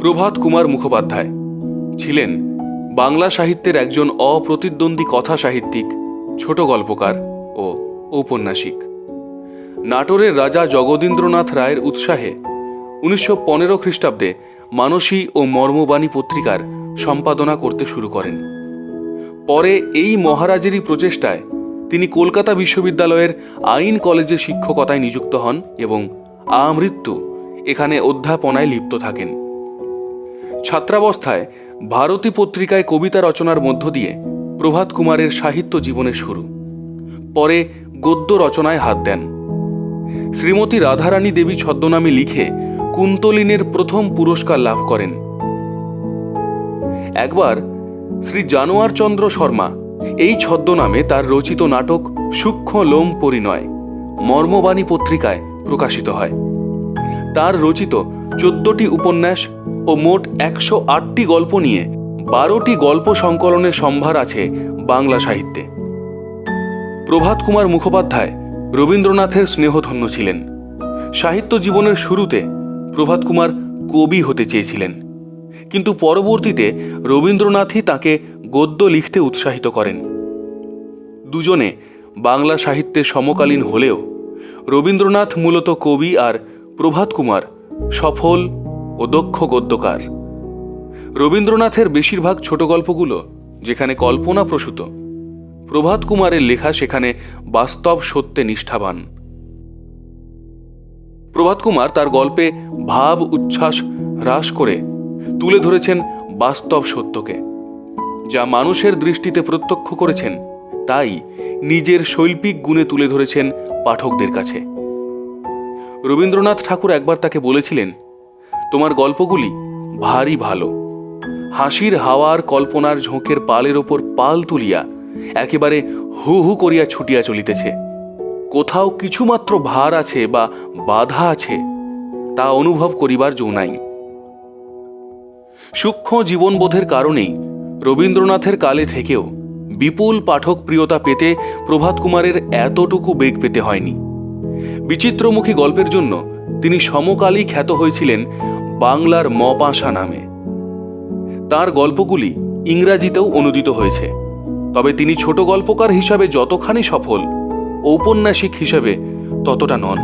প্রভাত কুমার মুখোপাধ্যায় ছিলেন বাংলা সাহিত্যের একজন অপ্রতিদ্বন্দ্বী কথা সাহিত্যিক, ছোট গল্পকার ও ঔপন্যাসিক। নাটোরের রাজা জগদীন্দ্রনাথ রায়ের উৎসাহে উনিশশো পনেরো খ্রিস্টাব্দে মানসী ও মর্মবাণী পত্রিকার সম্পাদনা করতে শুরু করেন। পরে এই মহারাজেরই প্রচেষ্টায় তিনি কলকাতা বিশ্ববিদ্যালয়ের আইন কলেজে শিক্ষকতায় নিযুক্ত হন এবং আমৃত্যু এখানে অধ্যাপনায় লিপ্ত থাকেন। ছাত্রাবস্থায় ভারতী পত্রিকায় কবিতা রচনার মধ্য দিয়ে প্রভাত কুমারের সাহিত্য জীবনের শুরু। পরে গদ্য রচনায় হাত দেন। শ্রীমতী রাধারানী দেবী ছদ্মনামে লিখে কুন্তলিনের প্রথম পুরস্কার লাভ করেন। একবার শ্রী জানোয়ার চন্দ্র শর্মা এই ছদ্মনামে তার রচিত নাটক সূক্ষ্ম লোম পরিণয়, মর্মবাণী পত্রিকায় প্রকাশিত হয়। তার রচিত চোদ্দটি উপন্যাস ও মোট একশো আটটি গল্প নিয়ে বারোটি গল্প সংকলনের সম্ভার আছে বাংলা সাহিত্যে। প্রভাত কুমার মুখোপাধ্যায় রবীন্দ্রনাথের স্নেহধন্য ছিলেন। সাহিত্য জীবনের শুরুতে প্রভাত কুমার কবি হতে চেয়েছিলেন। কিন্তু পরবর্তীতে রবীন্দ্রনাথই তাকে গদ্য লিখতে উৎসাহিত করেন। দুজনে বাংলা সাহিত্যে সমকালীন হলেও রবীন্দ্রনাথ মূলত কবি আর প্রভাত কুমার, সফল ও দক্ষ গদ্যকার। রবীন্দ্রনাথের বেশিরভাগ ছোট গল্পগুলো যেখানে কল্পনা প্রসূত, প্রভাত কুমারের লেখা সেখানে বাস্তব সত্যে নিষ্ঠাবান। প্রভাত কুমার তার গল্পে ভাব, উচ্ছ্বাস হ্রাস করে তুলে ধরেছেন বাস্তব সত্যকে। যা মানুষের দৃষ্টিতে প্রত্যক্ষ করেছেন, তাই নিজের শৈল্পিক গুণে তুলে ধরেছেন পাঠকদের কাছে। রবীন্দ্রনাথ ঠাকুর একবার তাকে বলেছিলেন, তোমার গল্পগুলি ভারী ভালো। হাসির হাওয়ার কল্পনার ঝোঁকের পালের ওপর পাল তুলিয়া একেবারে হু হু করিয়া ছুটিয়া চলিতেছে। কোথাও কিছুমাত্র ভার আছে বা বাধা আছে, তা অনুভব করিবার জো নাই। সূক্ষ্ম জীবনবোধের কারণেই রবীন্দ্রনাথের কালে থেকেও বিপুল পাঠক প্রিয়তা পেতে প্রভাত কুমারের এতটুকু বেগ পেতে হয়নি। বিচিত্রমুখী গল্পের জন্য তিনি সমকালী খ্যাত হয়েছিলেন বাংলার মপাশা নামে। তার গল্পগুলি ইংরাজিতেও অনুদিত হয়েছে। তবে তিনি ছোট গল্পকার হিসাবে যতখানি সফল, ঔপন্যাসিক হিসাবে ততটা নন।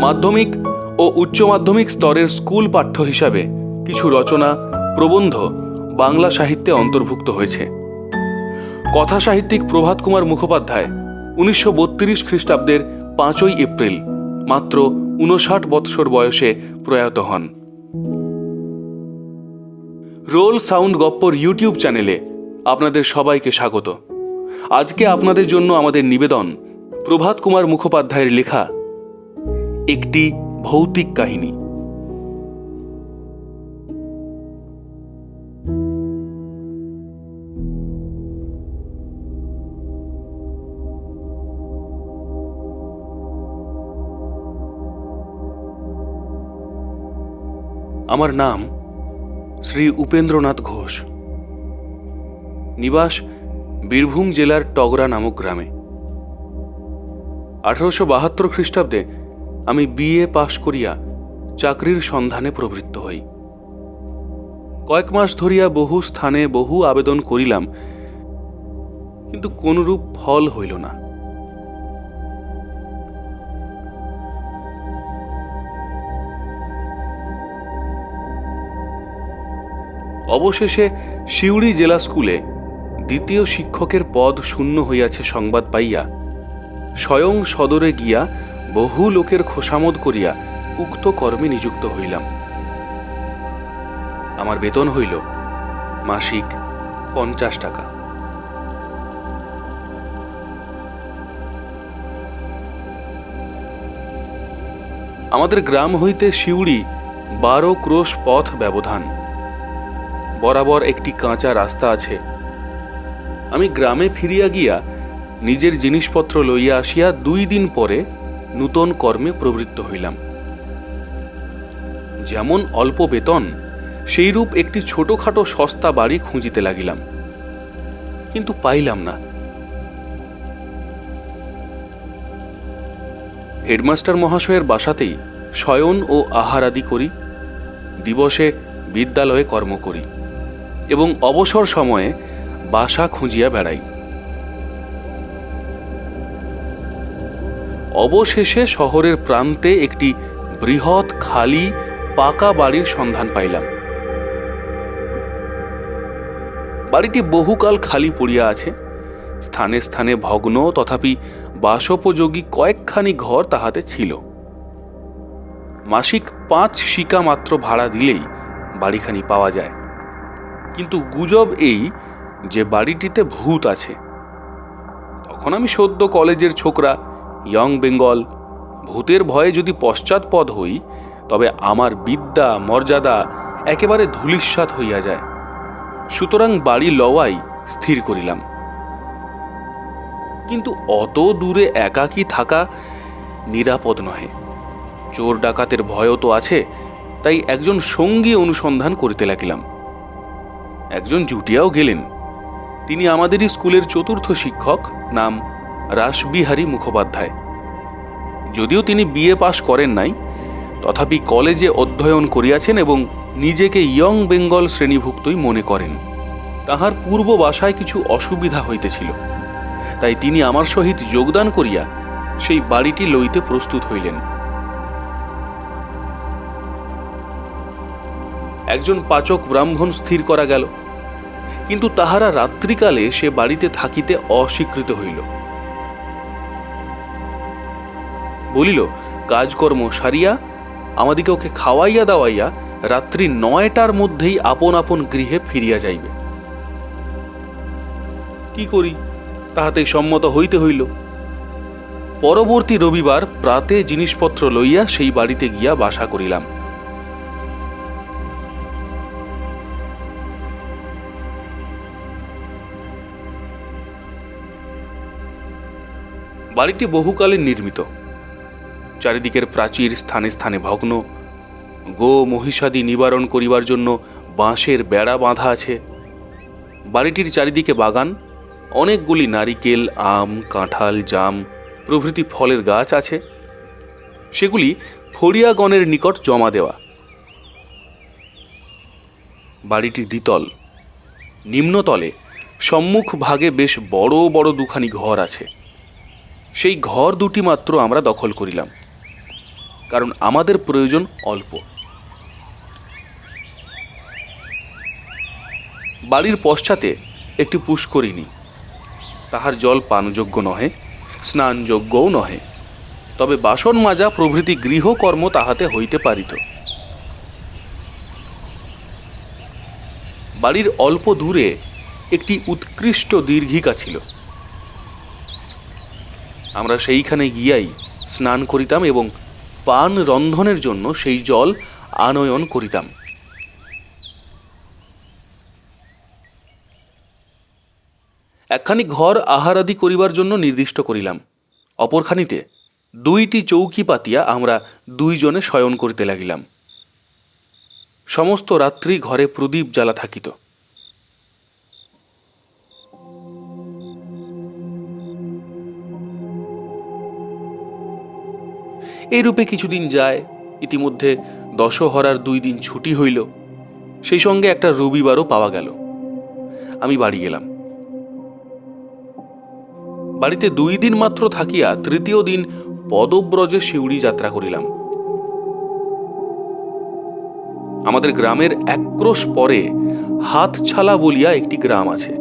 মাধ্যমিক ও উচ্চ মাধ্যমিক স্তরের স্কুল পাঠ্য হিসাবে কিছু রচনা প্রবন্ধ বাংলা সাহিত্যে অন্তর্ভুক্ত হয়েছে। কথা সাহিত্যিক প্রভাত কুমার মুখোপাধ্যায় উনিশশো বত্রিশ খ্রিস্টাব্দের পাঁচই এপ্রিল, মাত্র উনষাট বৎসর বয়সে প্রয়াত হন। রোল সাউন্ড গপ্পর ইউটিউব চ্যানেলে আপনাদের সবাইকে স্বাগত। আজকে আপনাদের জন্য আমাদের নিবেদন প্রভাত কুমার মুখোপাধ্যায়ের লেখা, একটি ভৌতিক কাহিনী। আমার নাম শ্রী উপেন্দ্রনাথ ঘোষ। নিবাস বীরভূম জেলার টগরা নামক গ্রামে। আঠারোশো বাহাত্তর খ্রিস্টাব্দে আমি বিএ পাশ করিয়া চাকরির সন্ধানে প্রবৃত্ত হই। কয়েক মাস ধরিয়া বহু স্থানে বহু আবেদন করিলাম, কিন্তু কোনরূপ ফল হইল না। অবশেষে সিউড়ি জেলা স্কুলে দ্বিতীয় শিক্ষকের পদ শূন্য হইয়াছে সংবাদ পাইয়া স্বয়ং সদরে গিয়া বহু লোকের খোসামত করিয়া উক্ত কর্মে নিযুক্ত হইলাম। আমার বেতন হইল মাসিক পঞ্চাশ টাকা। আমাদের গ্রাম হইতে সিউড়ি বারো ক্রোশ পথ ব্যবধান। বরাবর একটি কাঁচা রাস্তা আছে। আমি গ্রামে ফিরিয়া গিয়া নিজের জিনিসপত্র লইয়া আসিয়া দুই দিন পরে নূতন কর্মে প্রবৃত্ত হইলাম। যেমন অল্প বেতন, সেইরূপ একটি ছোটখাটো সস্তা বাড়ি খুঁজিতে লাগিলাম। কিন্তু পাইলাম না। হেডমাস্টার মহাশয়ের বাসাতেই শয়ন ও আহারাদি করি, দিবসে বিদ্যালয়ে কর্ম করি। এবং অবসর সময়ে বাসা খুঁজিয়া বেড়াই। অবশেষে শহরের প্রান্তে একটি বৃহৎ খালি পাকা বাড়ির সন্ধান পাইলাম। বাড়িটি বহুকাল খালি পড়িয়া আছে। স্থানে স্থানে ভগ্ন তথাপি বাসোপযোগী কয়েকখানি ঘর তাহাতে ছিল। মাসিক পাঁচ শিকা মাত্র ভাড়া দিলেই বাড়িখানি পাওয়া যায়। কিন্তু গুজব এই যে বাড়িটিতে ভূত আছে। তখন আমি সদ্য কলেজের ছোকরা, ইয়ং বেঙ্গল, ভূতের ভয়ে যদি পশ্চাৎপদ হই, তবে আমার বিদ্যা, মর্যাদা একেবারে ধূলিস্বাত হইয়া যায়। সুতরাং বাড়ি লওয়াই স্থির করিলাম। কিন্তু অত দূরে একাকী থাকা নিরাপদ নহে। চোর ডাকাতের ভয়ও তো আছে, তাই একজন সঙ্গী অনুসন্ধান করিতে লাগিলাম। একজন জুটিয়াও গেলেন। তিনি আমাদেরই স্কুলের চতুর্থ শিক্ষক, নাম রাসবিহারী মুখোপাধ্যায়। যদিও তিনি বিএ পাশ করেন নাই, তথাপি কলেজে অধ্যয়ন করিয়াছেন এবং নিজেকে ইয়ং বেঙ্গল শ্রেণীভুক্তই মনে করেন। তাহার পূর্ব বাসায় কিছু অসুবিধা হইতেছিল। তাই তিনি আমার সহিত যোগদান করিয়া সেই বাড়িটি লইতে প্রস্তুত হইলেন। একজন পাচক ব্রাহ্মণ স্থির করা গেল। কিন্তু তাহারা রাত্রিকালে সে বাড়িতে থাকিতে অস্বীকৃত হইল। বলিল, কাজকর্ম সারিয়া আমাদিকে ওকে খাওয়াইয়া দাওয়াইয়া রাত্রি নয়টার মধ্যেই আপন আপন গৃহে ফিরিয়া যাইবে। কি করি? তাহাতেই সম্মত হইতে হইল। পরবর্তী রবিবার প্রাতে জিনিসপত্র লইয়া সেই বাড়িতে গিয়া বাসা করিলাম। বাড়িটি বহুকালে নির্মিত। চারিদিকের প্রাচীর স্থানে স্থানে ভগ্ন। গো মহিষাদি নিবারণ করিবার জন্য বাঁশের বেড়া বাঁধা আছে। বাড়িটির চারিদিকে বাগান, অনেকগুলি নারিকেল, আম, কাঁঠাল, জাম প্রভৃতি ফলের গাছ আছে। সেগুলি ফড়িয়াগণের নিকট জমা দেওয়া। বাড়িটি দ্বিতল, নিম্নতলে সম্মুখ ভাগে বেশ বড় বড় দুখানি ঘর আছে। সেই ঘর দুটি মাত্র আমরা দখল করিলাম, কারণ আমাদের প্রয়োজন অল্প। বাড়ির পশ্চাতে একটি পুষ্করিণী, তাহার জল পানযোগ্য নহে, স্নানযোগ্যও নহে, তবে বাসন মাজা প্রভৃতি গৃহকর্ম তাহাতে হইতে পারিত। বাড়ির অল্প দূরে একটি উৎকৃষ্ট দীর্ঘিকা ছিল। আমরা সেইখানে গিয়াই স্নান করিতাম এবং পান রন্ধনের জন্য সেই জল আনয়ন করিতাম। একখানি ঘর আহারাদি করিবার জন্য নির্দিষ্ট করিলাম। অপরখানিতে দুইটি চৌকি পাতিয়া আমরা দুইজনে শয়ন করিতে লাগিলাম। সমস্ত রাত্রি ঘরে প্রদীপ জ্বালা থাকিত। এইরূপে কিছুদিন যায়, ইতিমধ্যে দশহরার দুই দিন ছুটি হইল, সেই সঙ্গে একটা রবিবারও পাওয়া গেল। আমি বাড়ি গেলাম। বাড়িতে দুই দিন মাত্র থাকিয়া তৃতীয় দিন পদব্রজে শিউড়ি যাত্রা করিলাম। আমাদের গ্রামের এক ক্রোশ পরে হাতছালা বলিয়া একটি গ্রাম আছে।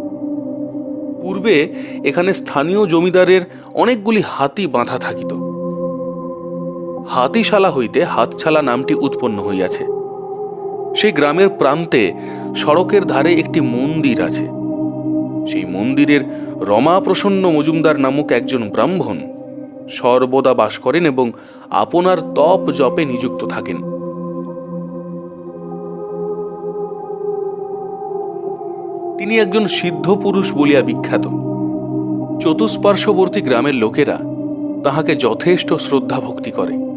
পূর্বে এখানে স্থানীয় জমিদারের অনেকগুলি হাতি বাঁধা থাকিত। হাতিশালা হইতে হাতছালা নামটি উৎপন্ন হইয়াছে। সেই গ্রামের প্রান্তে সড়কের ধারে একটি মন্দির আছে। সেই মন্দিরের রমা প্রসন্ন মজুমদার নামক একজন ব্রাহ্মণ সর্বদা বাস করেন এবং আপনার তপ জপে নিযুক্ত থাকেন। তিনি একজন সিদ্ধ পুরুষ বলিয়া বিখ্যাত। চতুষ্পার্শ্ববর্তী গ্রামের লোকেরা তাহাকে যথেষ্ট শ্রদ্ধা ভক্তি করে।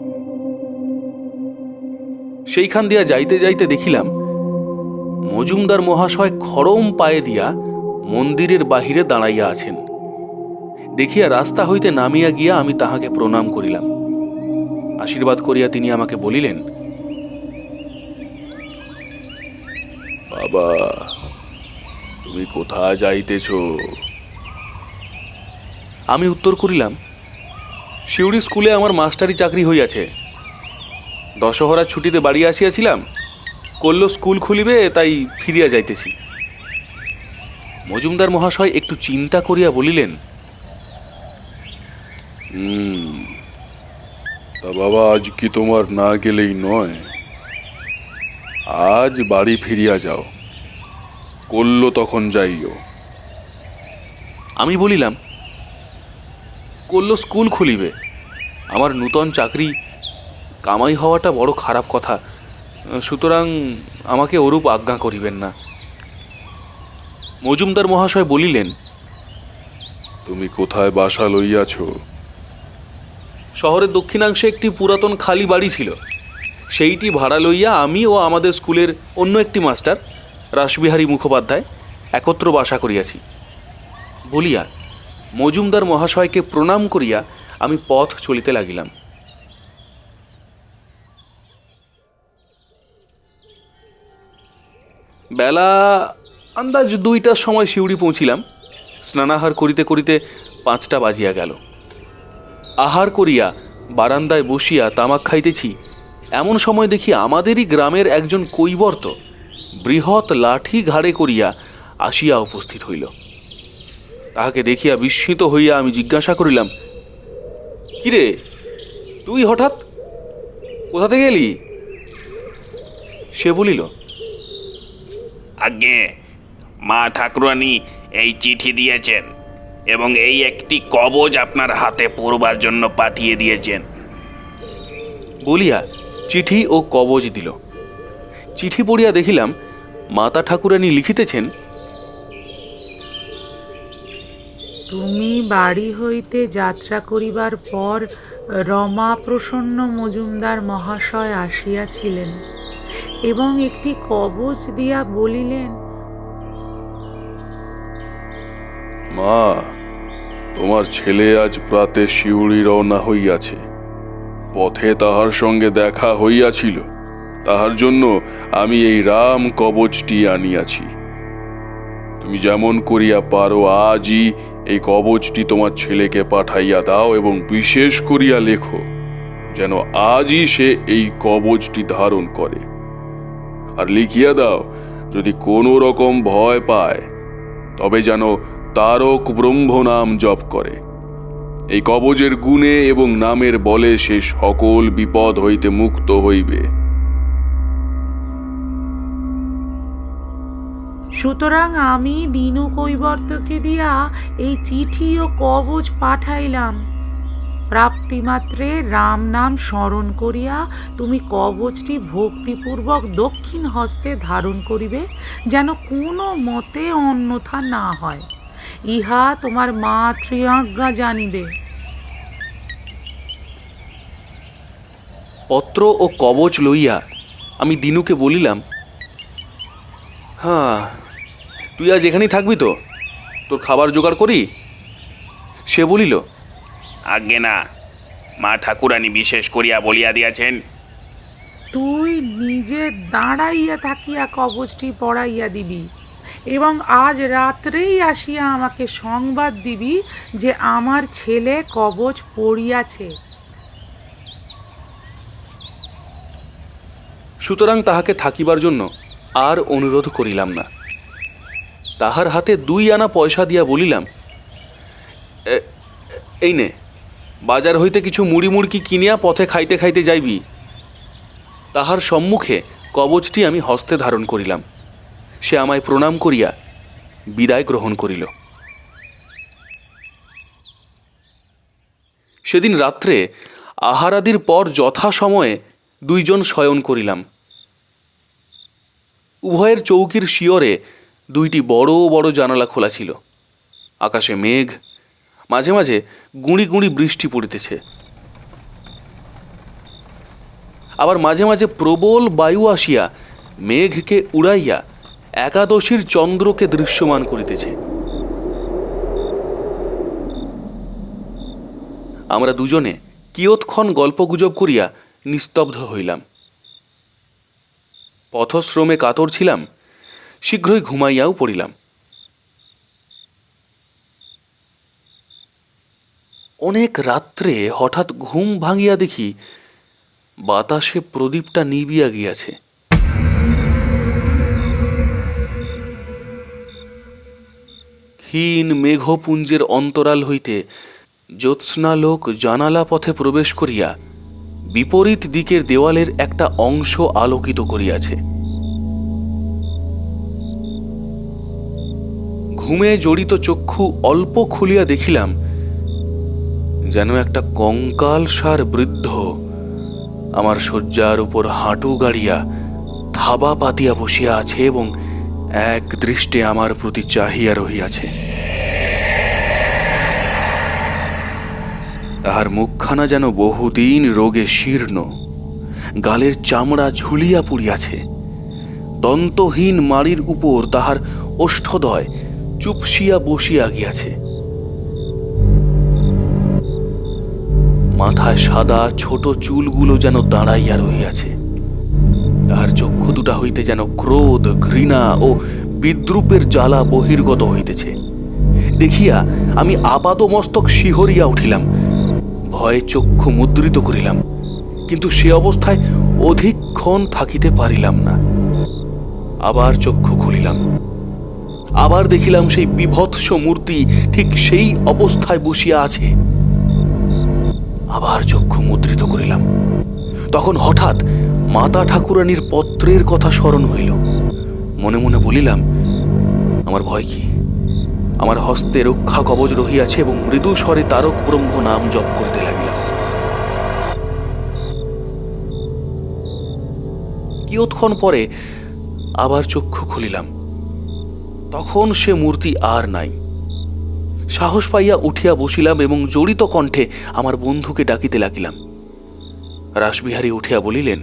সেইখান দিয়া যাইতে যাইতে দেখিলাম, মজুমদার মহাশয় খড়ম পায়ে দিয়া মন্দিরের বাহিরে দাঁড়াইয়া আছেন। দেখিয়া রাস্তা হইতে নামিয়া গিয়া আমি তাহাকে প্রণাম করিলাম। আশীর্বাদ করিয়া তিনি আমাকে বলিলেন, বাবা, তুমি কোথায় যাইতেছ? আমি উত্তর করিলাম শিউড়ি স্কুলে আমার মাস্টারি চাকরি হইয়াছে। দশহরার ছুটিতে বাড়ি আসিয়াছিলাম কল্য স্কুল খুলিবে, তাই ফিরিয়া যাইতেছি। মজুমদার মহাশয় একটু চিন্তা করিয়া বলিলেন তা বাবা, আজ কি তোমার না গেলেই নয়? আজ বাড়ি ফিরিয়া যাও করল তখন যাইও। আমি বলিলাম করল স্কুল খুলিবে, আমার নূতন চাকরি কামাই হওয়াটা বড় খারাপ কথা। সুতরাং আমাকে ওরূপ আজ্ঞা করিবেন না। মজুমদার মহাশয় বলিলেন তুমি কোথায় বাসা লইয়াছ? শহরের দক্ষিণাংশে একটি পুরাতন খালি বাড়ি ছিল। সেইটি ভাড়া লইয়া আমি ও আমাদের স্কুলের অন্য একটি মাস্টার রাসবিহারী মুখোপাধ্যায় একত্র বাসা করিয়াছি। বলিয়া মজুমদার মহাশয়কে প্রণাম করিয়া আমি পথ চলিতে লাগিলাম। বেলা আন্দাজ দুইটার সময় শিউড়ি পৌঁছিলাম। স্নানাহার করিতে করিতে পাঁচটা বাজিয়া গেল। আহার করিয়া বারান্দায় বসিয়া তামাক খাইতেছি, এমন সময় দেখি আমাদেরই গ্রামের একজন কৈবর্ত বৃহৎ লাঠি ঘাড়ে করিয়া আসিয়া উপস্থিত হইল। তাহাকে দেখিয়া বিস্মিত হইয়া আমি জিজ্ঞাসা করিলাম, কিরে, তুই হঠাৎ কোথাতে গেলি সে বলিল আজ্ঞে মা ঠাকুরানী এই চিঠি দিয়েছেন এবং এই একটি কবজ আপনার হাতে পড়বার জন্য পাঠিয়ে দিয়েছেন। বলিয়া চিঠি ও কবজ দিল। চিঠি পড়িয়া দেখিলাম মাতা ঠাকুরানী লিখিতেছেন তুমি বাড়ি হইতে যাত্রা করিবার পর রমা প্রসন্ন মজুমদার মহাশয় আসিয়াছিলেন। এবং একটি কবচ দিয়া বলিলেন, মা, তোমার ছেলে আজ প্রাতে শিউড়ি রওনা হইয়াছে। পথে তাহার সঙ্গে দেখা হইয়াছিল। তাহার জন্য আমি এই রাম কবচটি আনিয়াছি। তুমি যেমন করিয়া পারো, আজই এই কবচটি তোমার ছেলেকে পাঠাইয়া দাও এবং বিশেষ করিয়া লেখো, যেন আজই সে এই কবচটি ধারণ করে। আর লিখিয়া দাও, যদি কোনো রকম ভয় পায়, তবে যেন তারক ব্রহ্ম নাম জপ করে। এই কবজের গুণে এবং নামের বলে সে সকল বিপদ হইতে মুক্ত হইবে। সুতরাং আমি দিনু কৈবর্তকে দিয়া এই চিঠি ও কবজ পাঠাইলাম। প্রাপ্তিমাত্রে রাম নাম স্মরণ করিয়া তুমি কবচটি ভক্তিপূর্বক দক্ষিণ হস্তে ধারণ করিবে, যেন কোনো মতে অন্যথা না হয়। ইহা তোমার মাতৃজ্ঞা জানিবে। পত্র ও কবচ লইয়া আমি দিনুকে বলিলাম হ্যাঁ তুই আজ এখানেই থাকবি তো? তোর খাবার জোগাড় করি? সে বলিল আজ্ঞে না। মা ঠাকুরানী বিশেষ করিয়া বলিয়া দিয়াছেন তুই নিজে দাঁড়াইয়া থাকিয়া কবচটি পড়াইয়া দিবি এবং আজ রাত্রেই আসিয়া আমাকে সংবাদ দিবি যে আমার ছেলে কবচ পড়িয়াছে। সুতরাং তাহাকে থাকিবার জন্য আর অনুরোধ করিলাম না। তাহার হাতে দুই আনা পয়সা দিয়া বলিলাম "এ- এই নে। বাজার হইতে কিছু মুড়ি মুড়কি কিনিয়া পথে খাইতে খাইতে যাইবি। তাহার সম্মুখে কবচটি আমি হস্তে ধারণ করিলাম। সে আমায় প্রণাম করিয়া বিদায় গ্রহণ করিল। সেদিন রাত্রে আহারাদির পর যথাসময়ে দুইজন শয়ন করিলাম। উভয়ের চৌকির শিয়রে দুইটি বড় বড় জানালা খোলা ছিল। আকাশে মেঘ মাঝে মাঝে গুঁড়ি গুঁড়ি বৃষ্টি পড়িতেছে। আবার মাঝে মাঝে প্রবল বায়ু আসিয়া মেঘকে উড়াইয়া একাদশীর চন্দ্রকে দৃশ্যমান করিতেছে। আমরা দুজনে কিয়ৎক্ষণ গল্পগুজব করিয়া নিস্তব্ধ হইলাম। পথশ্রমে কাতর ছিলাম, শীঘ্রই ঘুমাইয়াও পড়িলাম। অনেক রাত্রে হঠাৎ ঘুম ভাঙিয়া দেখি বাতাসে প্রদীপটা নিবিয়া গিয়াছে। ক্ষীণ মেঘপুঞ্জের অন্তরাল হইতে জ্যোৎস্নালোক জানালা পথে প্রবেশ করিয়া বিপরীত দিকের দেওয়ালের একটা অংশ আলোকিত করিয়াছে। ঘুমে জড়িত চক্ষু অল্প খুলিয়া দেখিলাম যেন একটা কঙ্কাল সার বৃদ্ধ। আমার শয্যার উপর হাঁটু গাড়িয়া থাবা পাতিয়া বসিয়া আছে এবং এক দৃষ্টে আমার প্রতি চাহিয়া রহিয়াছে। তাহার মুখখানা যেন বহুদিন রোগে শীর্ণ। গালের চামড়া ঝুলিয়া পুড়িয়াছে। দন্তহীন মাড়ির উপর তাহার ওষ্ঠদয় চুপসিয়া বসিয়া গিয়াছে। মাথায় সাদা ছোট চুলগুলো যেন দাঁড়াইয়া রহিয়াছে। তাহার চক্ষু দুটা হইতে যেন ক্রোধ, ঘৃণা ও বিদ্রুপের জ্বালা বহির্গত হইতেছে। দেখিয়া আমি আপাদমস্তক শিহরিয়া উঠিলাম, ভয়ে চক্ষু মুদ্রিত করিলাম, কিন্তু সে অবস্থায় অধিকক্ষণ থাকিতে পারিলাম না। আবার চক্ষু খুলিলাম, আবার দেখিলাম সেই বিভৎস মূর্তি ঠিক সেই অবস্থায় বসিয়া আছে। আবার চক্ষু মুদ্রিত করিলাম। তখন হঠাৎ মাতা ঠাকুরানীর পত্রের কথা স্মরণ হইল। মনে মনে বলিলাম, আমার ভয় কি? আমার হস্তে রক্ষা কবচ রহিয়াছে এবং মৃদু স্বরে তারক ব্রহ্ম নাম জপ করতে লাগিলাম। কিয়ৎক্ষণ পরে আবার চক্ষু খুলিলাম। তখন সে মূর্তি আর নাই। সাহস পাইয়া উঠিয়া বসিলাম এবং জড়িত কণ্ঠে আমার বন্ধুকে ডাকিতে লাগিলাম। রাসবিহারী উঠিয়া বলিলেন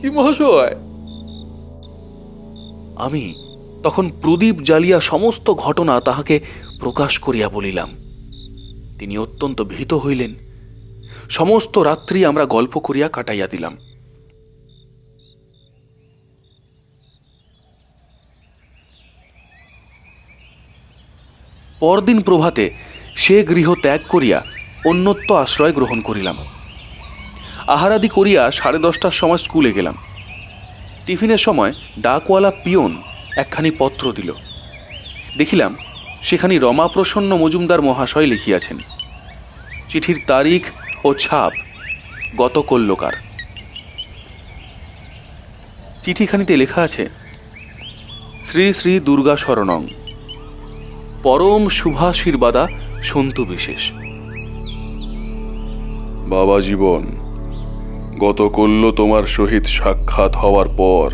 কি মহাশয়? আমি তখন প্রদীপ জ্বালিয়া সমস্ত ঘটনা তাহাকে প্রকাশ করিয়া বলিলাম। তিনি অত্যন্ত ভীত হইলেন। সমস্ত রাত্রি আমরা গল্প করিয়া কাটাইয়া দিলাম। পরদিন প্রভাতে সে গৃহ ত্যাগ করিয়া অন্যত্র আশ্রয় গ্রহণ করিলাম। আহারাদি করিয়া সাড়ে দশটার সময় স্কুলে গেলাম। টিফিনের সময় ডাকওয়ালা পিয়ন একখানি পত্র দিল। দেখিলাম সেখানি রমাপ্রসন্ন মজুমদার মহাশয় লিখিয়াছেন। চিঠির তারিখ ও ছাপ গত কল্যকার চিঠিখানিতে লেখা আছে, শ্রী শ্রী দুর্গা শরণং। পরম শুভাশীর্বাদা সন্তু বিশেষ। বাবা জীবন, গত কল্য তোমার সহিত সাক্ষাৎ হওয়ার পর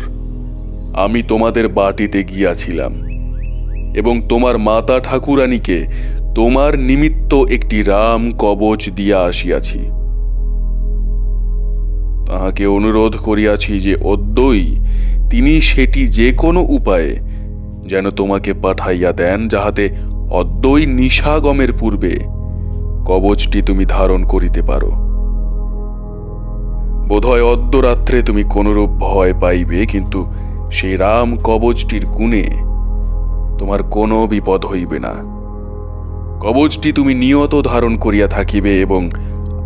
আমি তোমাদের বাটিতে গিয়াছিলাম এবং তোমার মাতা ঠাকুরানীকে তোমার নিমিত্ত একটি রাম কবচ দিয়া আসিয়াছি। তাহাকে অনুরোধ করিয়াছি যে অদ্যই তিনি সেটি যে কোনো উপায়ে যেন তোমাকে পাঠাইয়া দেন যাহাতে অদ্যই নিশাগমের পূর্বে কবচটি তুমি ধারণ করিতে পারো। বোধহয় অদ্যরাত্রে তুমি কোনরূপ ভয় পাইবে, কিন্তু সেই রাম কবচটির গুণে তোমার কোনো বিপদ হইবে না। কবচটি তুমি নিয়ত ধারণ করিয়া থাকিবে এবং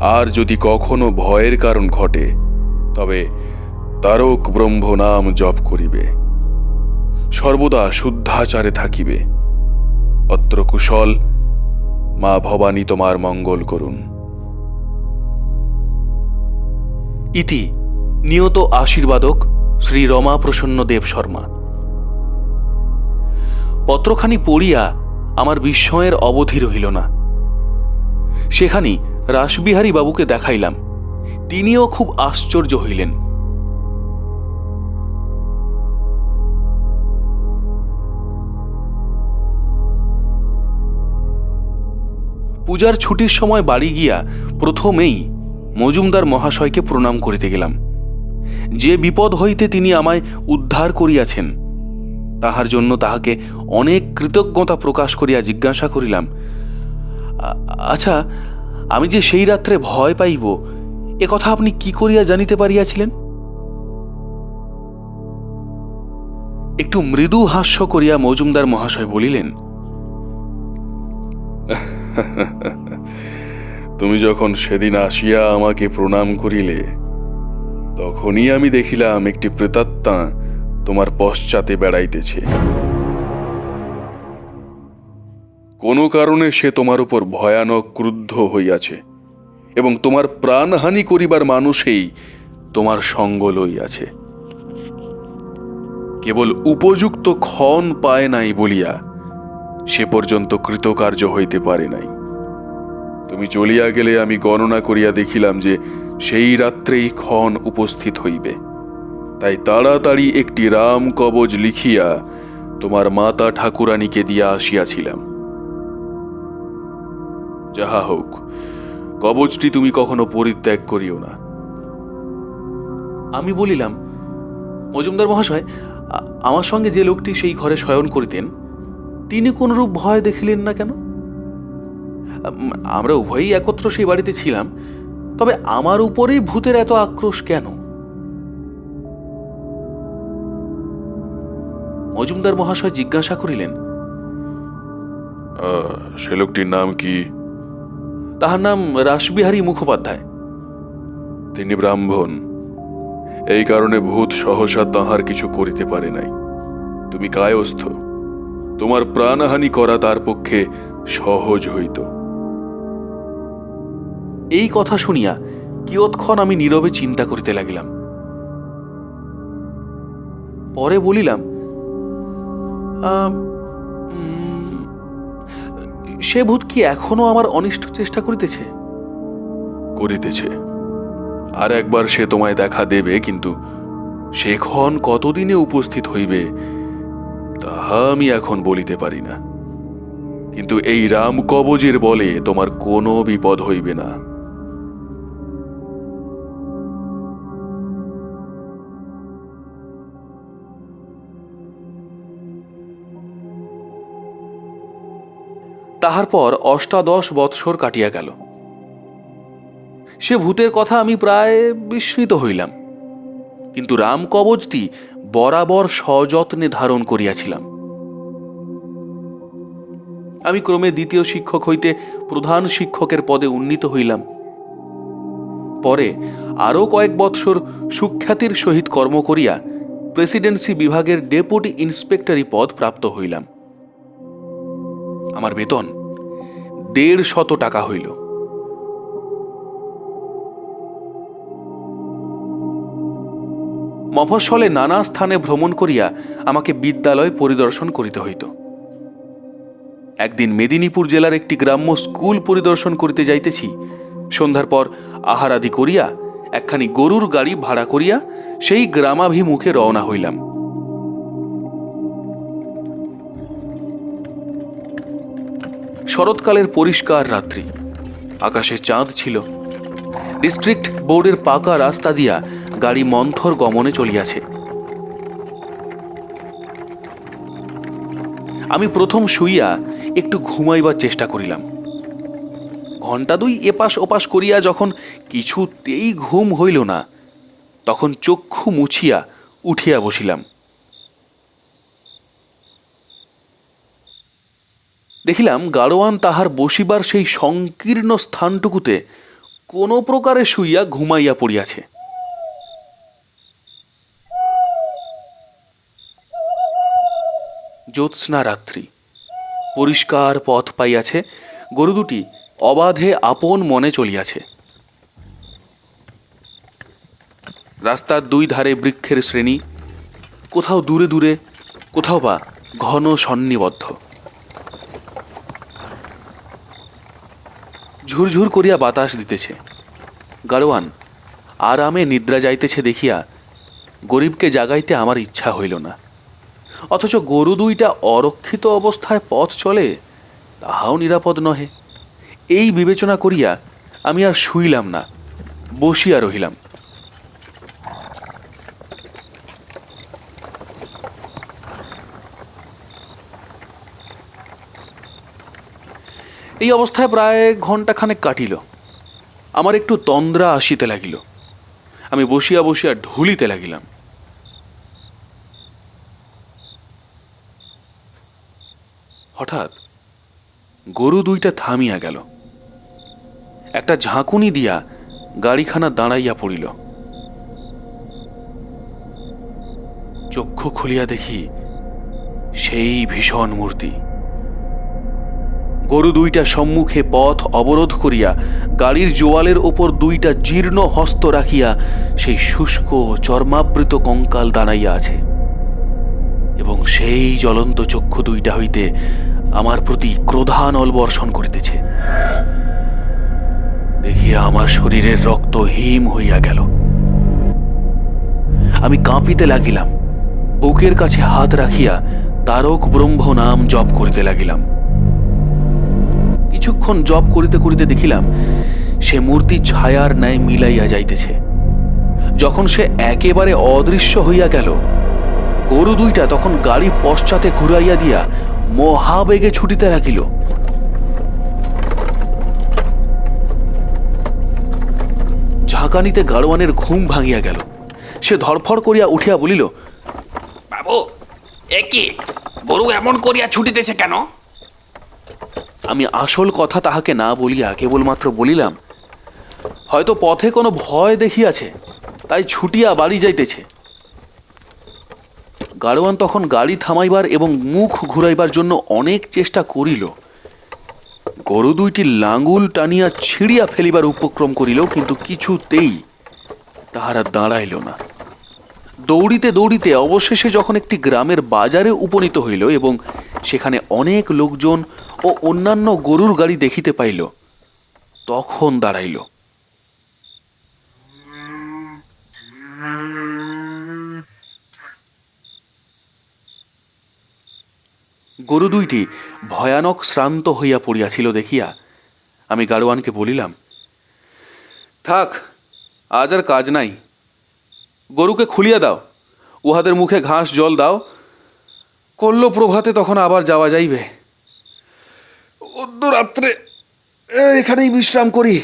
আর যদি কখনো ভয়ের কারণ ঘটে, তবে তারক ব্রহ্ম নাম জপ করিবে। সর্বদা শুদ্ধাচারে থাকিবে। অত্র কুশল, মা ভবানী তোমার মঙ্গল করুন। ইতি, নিয়ত আশীর্বাদক শ্রী রমা প্রসন্ন দেব শর্মা। পত্রখানি পড়িয়া আমার বিস্ময়ের অবধি রহিল না। সেখানি রাসবিহারী বাবুকে দেখাইলাম। তিনিও খুব আশ্চর্য হইলেন। পূজার ছুটির সময় বাড়ি গিয়া প্রথমেই মজুমদার মহাশয়কে প্রণাম করিতে গেলাম। যে বিপদ হইতে তিনি আমায় উদ্ধার করিয়াছেন, তাহার জন্য তাহাকে অনেক কৃতজ্ঞতা প্রকাশ করিয়া জিজ্ঞাসা করিলাম আচ্ছা আমি যে সেই রাত্রে ভয় পাইব, এ কথা আপনি কি করিয়া জানিতে পারিয়াছিলেন? একটু মৃদু হাস্য করিয়া মজুমদার মহাশয় বলিলেন তুমি যখন সেদিন আসিয়া আমাকে প্রণাম করিলে, তখনই আমি দেখিলাম একটি প্রেতাত্মা তোমার পশ্চাতে বেড়াইতেছে। কোনো কারণে সে তোমার উপর ভয়ানক ক্রুদ্ধ হইয়াছে এবং তোমার প্রাণহানি করিবার মানুষেই তোমার সঙ্গ লইয়াছে। কেবল উপযুক্ত ক্ষণ পায় নাই বলিয়া সে পর্যন্ত কৃতকার্য হইতে পারে নাই। তুমি চলিয়া গেলে আমি গণনা করিয়া দেখিলাম যে সেই রাত্রেই ক্ষণ উপস্থিত হইবে। তাই তাড়াতাড়ি একটি রাম কবজ লিখিয়া তোমার মাতা ঠাকুরানীকে দিয়া আসিয়াছিলাম। যাহা হোক কবচটি তুমি কখনো পরিত্যাগ করিও না। আমি বলিলাম, মজুমদার মহাশয় আমার সঙ্গে যে লোকটি সেই ঘরে শয়ন করিতেন তিনি কোনরূপ ভয় দেখিলেন না কেন? আমরা উভয়ই একত্র সেই বাড়িতে ছিলাম তবে আমার উপরেই ভূতের এত আক্রোশ কেন? মজুমদার মহাশয় জিজ্ঞাসা করিলেন সে লোকটির নাম কি? তাহার নাম রাসবিহারী মুখোপাধ্যায়। তিনি ব্রাহ্মণ। এই কারণে ভূত সহসা তাহার কিছু করিতে পারে নাই। তুমি কায়স্থ। তোমার প্রাণহানি করা তার পক্ষে সহজ হইত। এই কথা শুনিয়া কিয়ৎক্ষণ আমি নীরবে চিন্তা করিতে লাগিলাম। পরে বলিলাম সে ভূত কি এখনও আমার অনিষ্ট চেষ্টা করিতেছে? করিতেছে। আর একবার সে তোমায় দেখা দেবে কিন্তু সেক্ষণ কতদিনে উপস্থিত হইবে তাহা আমি এখন বলিতে পারি না। কিন্তু এই রাম কবজের বলে তোমার কোনো বিপদ হইবে না। তাহার পর অষ্টাদশ বৎসর কাটিয়া গেল। সে ভূতের কথা আমি প্রায় বিস্মিত হইলাম। কিন্তু রাম কবচটি বরাবর সযত্নে ধারণ করিয়াছিলাম। আমি ক্রমে দ্বিতীয় শিক্ষক হইতে প্রধান শিক্ষকের পদে উন্নীত হইলাম। পরে আরও কয়েক বৎসর সুখ্যাতির সহিত কর্ম করিয়া প্রেসিডেন্সি বিভাগের ডেপুটি ইন্সপেক্টরি পদ প্রাপ্ত হইলাম। আমার বেতন দেড় শত টাকা হইল। মফস্বলে নানা স্থানে ভ্রমণ করিয়া আমাকে বিদ্যালয় পরিদর্শন করিতে হইত। একদিন মেদিনীপুর জেলার একটি গ্রাম্য স্কুল পরিদর্শন করিতে যাইতেছি। সন্ধ্যার পর আহারাদি করিয়া একখানি গরুর গাড়ি ভাড়া করিয়া সেই গ্রামাভিমুখে রওনা হইলাম। শরৎকালের পরিষ্কার রাত্রি। আকাশে চাঁদ ছিল। ডিস্ট্রিক্ট বোর্ডের পাকা রাস্তা দিয়া গাড়ি মন্থর গমনে চলিয়াছে। আমি প্রথম শুইয়া একটু ঘুমাইবার চেষ্টা করিলাম। ঘণ্টা দুই এপাশ ওপাশ করিয়া যখন কিছুতেই ঘুম হইল না, তখন চক্ষু মুছিয়া উঠিয়া বসিলাম। দেখিলাম গাড়োয়ান তাহার বসিবার সেই সংকীর্ণ স্থানটুকুতে কোনো প্রকারে শুইয়া ঘুমাইয়া পড়িয়াছে। জ্যোৎস্না রাত্রি। পরিষ্কার পথ পাইয়াছে, গরু দুটি অবাধে আপন মনে চলিয়াছে। রাস্তার দুই ধারে বৃক্ষের শ্রেণি, কোথাও দূরে দূরে, কোথাও বা ঘন সন্নিবদ্ধ। ঝুরঝুর করিয়া বাতাস দিতেছে। গাড়োয়ান আরামে নিদ্রা যাইতেছে দেখিয়া গরিবকে জাগাইতে আমার ইচ্ছা হইল না। অথচ গরু দুইটা অরক্ষিত অবস্থায় পথ চলে, তাহাও নিরাপদ নহে। এই বিবেচনা করিয়া আমি আর শুইলাম না, বসিয়া রহিলাম। এই অবস্থায় প্রায় ঘন্টাখানেক কাটিল। আমার একটু তন্দ্রা আসিতে লাগিল। আমি বসিয়া বসিয়া ঢুলিতে লাগিলাম হঠাৎ গরু দুইটা থামিয়া গেল। একটা ঝাঁকুনি দিয়া গাড়িখানা দাঁড়াইয়া পড়িল। চক্ষু খুলিয়া দেখি সেই ভীষণ মূর্তি। গরু দুইটা সম্মুখে পথ অবরোধ করিয়া গাড়ির জোয়ালের ওপর দুইটা জীর্ণ হস্ত রাখিয়া সেই শুষ্ক চর্মাবৃত কঙ্কাল দাঁড়াইয়া আছে। এবং সেই জ্বলন্ত চক্ষু দুইটা হইতে আমার প্রতি ক্রোধানল বর্ষণ করিতেছে। দেখিয়া আমার শরীরের রক্ত হিম হইয়া গেল। আমি কাঁপিতে লাগিলাম। বুকের কাছে হাত রাখিয়া তারক ব্রহ্ম নাম জপ করিতে লাগিলাম। কিছুক্ষণ জপ করিতে করিতে দেখিলাম, সে মূর্তি ছায়ার ন্যায় মিলাইয়া যাইতেছে। যখন সে একেবারে অদৃশ্য হইয়া গেল, গরু দুইটা তখন গাড়ি পশ্চাতে ঘুরাইয়া দিয়া মহাবেগে ছুটিতে লাগিল। ঝাঁকানিতে গাড়োয়ানের ঘুম ভাঙিয়া গেল। সে ধরফড় করিয়া উঠিয়া বলিল, বাবু, এ কি? গরু এমন করিয়া ছুটিতেছে কেন? আমি আসল কথা তাহাকে না বলিয়া কেবলমাত্র বলিলাম, হয়তো পথে কোনো ভয় দেখিয়াছে, তাই ছুটিয়া বাড়ি যাইতেছে। গাড়োয়ান তখন গাড়ি থামাইবার এবং মুখ ঘুরাইবার জন্য অনেক চেষ্টা করিল। গরু দুইটি লাঙ্গুল টানিয়া ছিঁড়িয়া ফেলিবার উপক্রম করিল কিন্তু কিছুতেই তাহারা দাঁড়াইল না। দৌড়িতে দৌড়িতে অবশেষে যখন একটি গ্রামের বাজারে উপনীত হইল এবং সেখানে অনেক লোকজন ও অন্যান্য গরুর গাড়ি দেখিতে পাইল, তখন দাঁড়াইল। গরু দুইটি ভয়ানক শ্রান্ত হইয়া পড়িয়াছিল দেখিয়া আমি গাড়োয়ানকে বলিলাম, থাক, আজ আর কাজ নাই। গরুকে খুলিয়া দাও, উহাদের মুখে ঘাস জল দাও। করল প্রভাতে তখন আবার যাওয়া যাইবে। অদ্য রাত্রে এখানেই বিশ্রাম করি।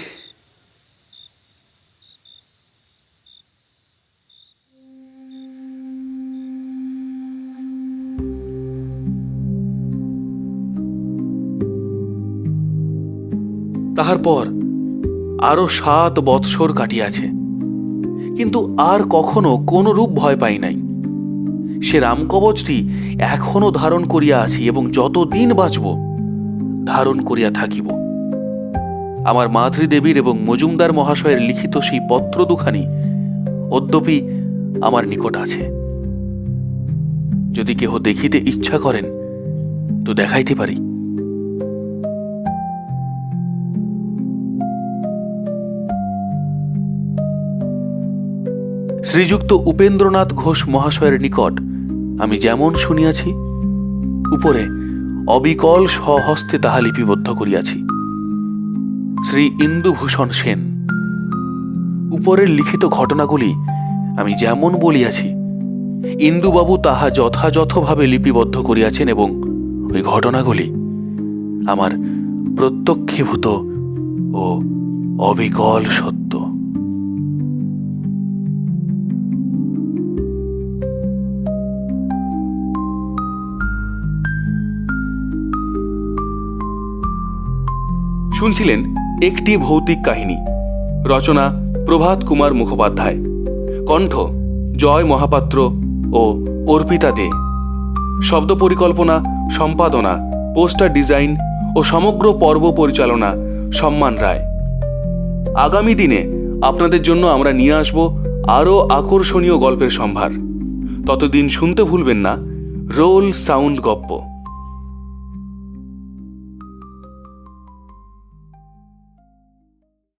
তাহার পর আরও সাত বৎসর কাটিয়াছে। কিন্তু আর কখনো কোনো রূপ ভয় পাই নাই। সে রামকবচটি এখনও ধারণ করিয়া আছি এবং যতদিন বাঁচব, ধারণ করিয়া থাকিব। আমার মাতৃদেবীর এবং মজুমদার মহাশয়ের লিখিত সেই পত্র দুখানি অদ্যপি আমার নিকট আছে। যদি কেহ দেখিতে ইচ্ছা করেন, তো দেখাইতে পারি। শ্রীযুক্ত উপেন্দ্রনাথ ঘোষ মহাশয়ের নিকট আমি যেমন শুনিয়াছি, উপরে অবিকল স্বহস্তে তাহা লিপিবদ্ধ করিয়াছি। শ্রী ইন্দুভূষণ সেন, উপরের লিখিত ঘটনাগুলি আমি যেমন বলিয়াছি, ইন্দুবাবু তাহা যথাযথভাবে লিপিবদ্ধ করিয়াছেন এবং ওই ঘটনাগুলি আমার প্রত্যক্ষীভূত ও অবিকল সত্য। শুনছিলেন একটি ভৌতিক কাহিনী। রচনা প্রভাত কুমার মুখোপাধ্যায়। কণ্ঠ জয় মহাপাত্র ও অর্পিতা দে। শব্দ পরিকল্পনা, সম্পাদনা, পোস্টার ডিজাইন ও সমগ্র পর্ব পরিচালনা সম্মান রায়। আগামী দিনে আপনাদের জন্য আমরা নিয়ে আসব আরও আকর্ষণীয় গল্পের সম্ভার। ততদিন শুনতে ভুলবেন না, রোল সাউন্ড গপ্প।